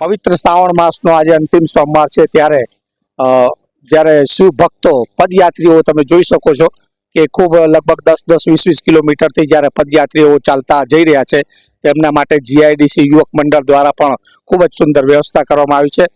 પવિત્ર શ્રાવણ માસનો આજે અંતિમ સોમવાર છે ત્યારે જ્યારે શિવ ભક્તો પદયાત્રીઓ તમે જોઈ શકો છો કે ખૂબ લગભગ દસ દસ, વીસ વીસ કિલોમીટરથી જ્યારે પદયાત્રીઓ ચાલતા જઈ રહ્યા છે, તેમના માટે જીઆઈડીસી યુવક મંડળ દ્વારા પણ ખૂબ જ સુંદર વ્યવસ્થા કરવામાં આવી છે.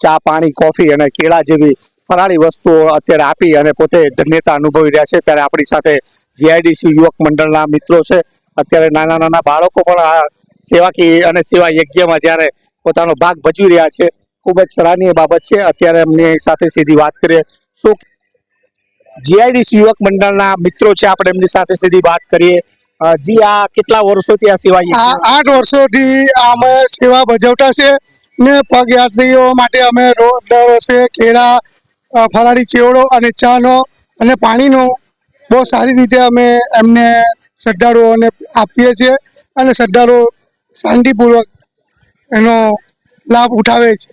ચા, પાણી, કોફી અને કેળા જેવી ફરાળી વસ્તુઓ અત્યારે આપી અને પોતે ધન્યતા અનુભવી રહ્યા છે. ત્યારે આપણી સાથે જીઆઈડીસી યુવક મંડળના મિત્રો છે. અત્યારે નાના નાના બાળકો પણ આ સેવાકી અને સેવા યજ્ઞમાં જ્યારે પોતાનો ભાગ ભજવી રહ્યા છે. ખૂબ જ સરાહનીય બાબત છે. અત્યારે એમની સાથે સીધી વાત કરીએ. શું જીઆઈડીસી યુવક મંડળના મિત્રો છે? આપણે એમની સાથે સીધી વાત કરીએ. જી, આ કેટલા વર્ષોથી આ સેવા આઠ વર્ષોથી અમે સેવા ભજવતા છે ને પગયાત્રીઓ માટે અમે રોજ દર વર્ષે કેળા ફરાળી ચેવડો અને ચાનો અને પાણીનો બહુ સારી રીતે અમે એમને શ્રદ્ધાળુઓને આપીએ છીએ અને શ્રદ્ધાળુઓ શાંતિપૂર્વક એનો લાભ ઉઠાવે છે.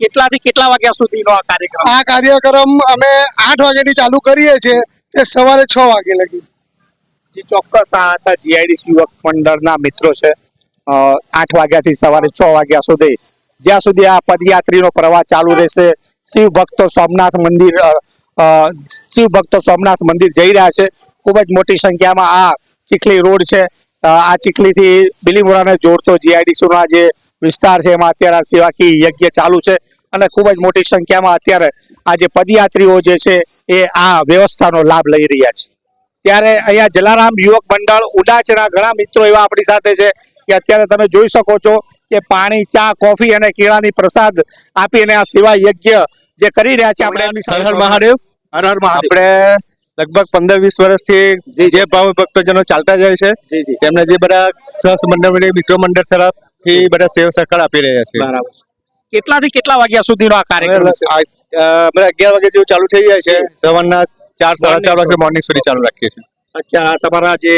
કેટલાથી કેટલા વાગ્યા સુધીનો આ કાર્યક્રમ? આ કાર્યક્રમ અમે આઠ વાગ્યાથી ચાલુ કરીએ છીએ તે સવારે છ વાગે લગી. જે ચોક્કસ. આ હતા જીઆઈડીસી યુવક મંડળના મિત્રો છે. આઠ વાગ્યાથી સવારે છ વાગ્યા સુધી. જ્યાં સુધી આ પદયાત્રીનો પ્રવાહ ચાલુ રહેશે શિવ ભક્તો સોમનાથ મંદિર શિવ ભક્તો સોમનાથ મંદિર જઈ રહ્યા છે. ખૂબ જ મોટી સંખ્યામાં આ ચીખલી રોડ છે. આ ચીખલીથી બિલીમોરાને જોડતો જીઆઈડીસીનો જે વિસ્તાર છે, એમાં અત્યારે આ સેવાકીય યજ્ઞ ચાલુ છે અને ખૂબ જ મોટી સંખ્યામાં અત્યારે આ જે પદયાત્રીઓ જે છે, એ આ વ્યવસ્થાનો લાભ લઈ રહ્યા છે. ત્યારે અહીંયા જલારામ યુવક મંડળ ઉડાચના ઘણા મિત્રો એવા આપણી સાથે છે કે અત્યારે તમે જોઈ શકો છો કે પાણી ચા કોફી અને કેળાની પ્રસાદ આપીને આ સેવા યજ્ઞ જે કરી રહ્યા છે આપણે હર મહાદેવ. હર હર આપણે લગભગ પંદર વીસ વર્ષથી જે ભાવ ભક્તજનો ચાલતા જાય છે તેમને જે બધા સહસ મંડળ મિત્રો મંડળ તરફથી બધા સેવ સહકાર આપી રહ્યા છે. બરાબર કેટલાથી કેટલા વાગ્યા સુધીનો આ કાર્યક્રમ અગિયાર વાગે જેવું ચાલુ થઈ જાય છે. સવારના ચાર સાડા ચાર વાગે મોર્નિંગ સુધી ચાલુ રાખીએ છીએ. અચ્છા તમારા જે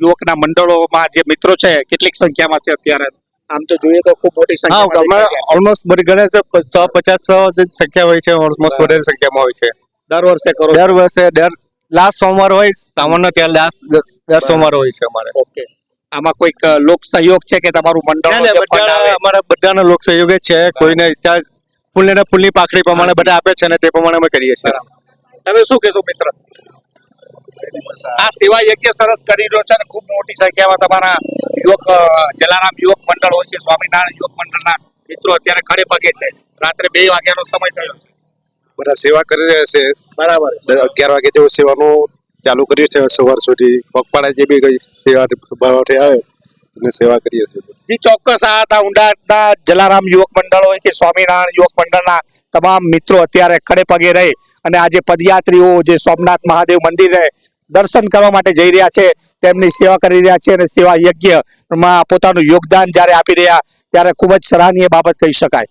યુવકના મંડળોમાં જે મિત્રો છે કેટલીક સંખ્યામાં છે અત્યારે? આમ તો જોઈએ તો ખૂબ મોટી છે. ઓલમોસ્ટ બધી ગણે છે સો પચાસ સો સંખ્યા હોય છે ઓલમોસ્ટ વધારે સંખ્યામાં હોય છે. દર વર્ષે કરો. દર વર્ષે દર લાસ્ટ સોમવાર હોય સામાન્ય ત્યાં લાસ્ટ દર સોમવાર હોય છે અમારે. ઓકે. આમાં કોઈક લોક સહયોગ છે કે તમારું મંડળ અમારા બધાના લોક સહયોગ છે. કોઈને ઈચ્છા ફૂલને ને ફૂલની પાકડી પ્રમાણે બધા આપે છે ને તે પ્રમાણે અમે કરીએ છીએ. તમે શું કહેશો મિત્ર? આ સેવા યજ્ઞ સરસ કરી રહ્યો છે અને ખૂબ મોટી સંખ્યામાં તમારા યુવક જલારામ યુવક મંડળ હોય કે સ્વામિનારાયણ યુવક મંડળના મિત્રો અત્યારે ખડે પગે છે. રાત્રે બે વાગ્યાનો સમય થયો છે. બધા સેવા કરી રહ્યા છે. બરાબર. અગિયાર વાગે જેવું સેવાનું ચાલુ કર્યું છે. સવાર સુધી પગપાળા જે બી કઈ સેવા ભાવથી આવે અને સેવા કરીએ છીએ ચોક્કસ આ હતા ઊંડાના જલારામ યુવક મંડળ હોય કે સ્વામિનારાયણ યુવક મંડળના તમામ મિત્રો અત્યારે ખડે પગે રહી અને આજે પદયાત્રીઓ જે સોમનાથ મહાદેવ મંદિરે દર્શન કરવા માટે જઈ રહ્યા છે. તેમની સેવા કરી રહ્યા છે અને સેવા યજ્ઞમાં પોતાનું યોગદાન જ્યારે આપી રહ્યા, ત્યારે ખૂબ જ સરાહનીય બાબત કહી શકાય.